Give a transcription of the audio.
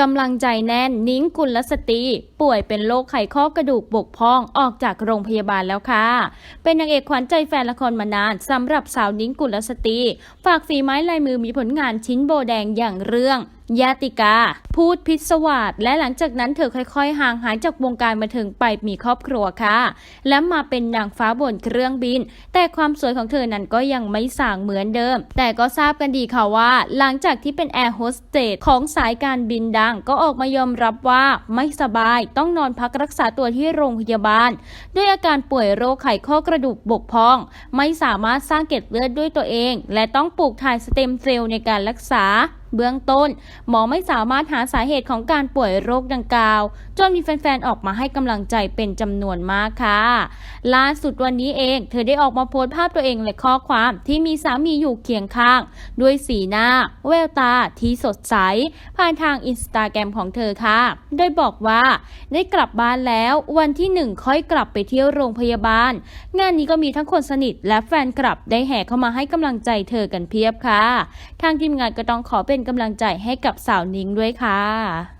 กำลังใจแน่นนิ้งกุลสตรีป่วยเป็นโรคไขข้อกระดูกบกพร่องออกจากโรงพยาบาลแล้วค่ะ เป็นนางเอกขวัญใจแฟนละครมานานสำหรับสาวนิ้งกุลสตรีฝากฝีไม้ลายมือมีผลงานชิ้นโบแดงอย่างเรื่อง ยาติกา พูดพิศวาสและหลังจากนั้นเธอค่อยๆ ห่างหายจากวงการบันเทิงไปมีครอบครัวค่ะ และมาเป็นนางฟ้าบนเครื่องบิน แต่ความสวยของเธอนั้นก็ยังไม่ส่างเหมือนเดิม แต่ก็ทราบกันดีค่ะว่า หลังจากที่เป็นแอร์โฮสเตสของสายการบินดังก็ออกมายอมรับว่าไม่สบายต้องนอนพักรักษาตัวที่โรงพยาบาล ด้วยอาการป่วยโรคไขข้อกระดูกบกพร่อง ไม่สามารถสร้างเกล็ดเลือดด้วยตัวเอง และต้องปลูกถ่ายสเต็มเซลล์ในการรักษา เบื้องต้น หมอไม่สามารถหาสาเหตุของการป่วยโรคดังกล่าว จนมีแฟนๆ ออกมาให้กำลังใจเป็นจำนวนมากค่ะ ล่าสุดวันนี้เอง เธอได้ออกมาโพสต์ภาพตัวเองและข้อความที่มีสามีอยู่เคียงข้าง ด้วยสีหน้า แววตาที่สดใส ผ่านทางอินสตาแกรมของเธอค่ะ โดยบอกว่า ได้กลับบ้านแล้ววันที่หนึ่งค่อยกลับไปเที่ยวโรงพยาบาล งานนี้ก็มีทั้งคนสนิทและแฟนคลับได้แห่เข้ามาให้กำลังใจเธอกันเพียบค่ะ ทางทีมงานก็ต้องขอเป็นกำลังใจให้กับสาวนิ้งด้วยค่ะ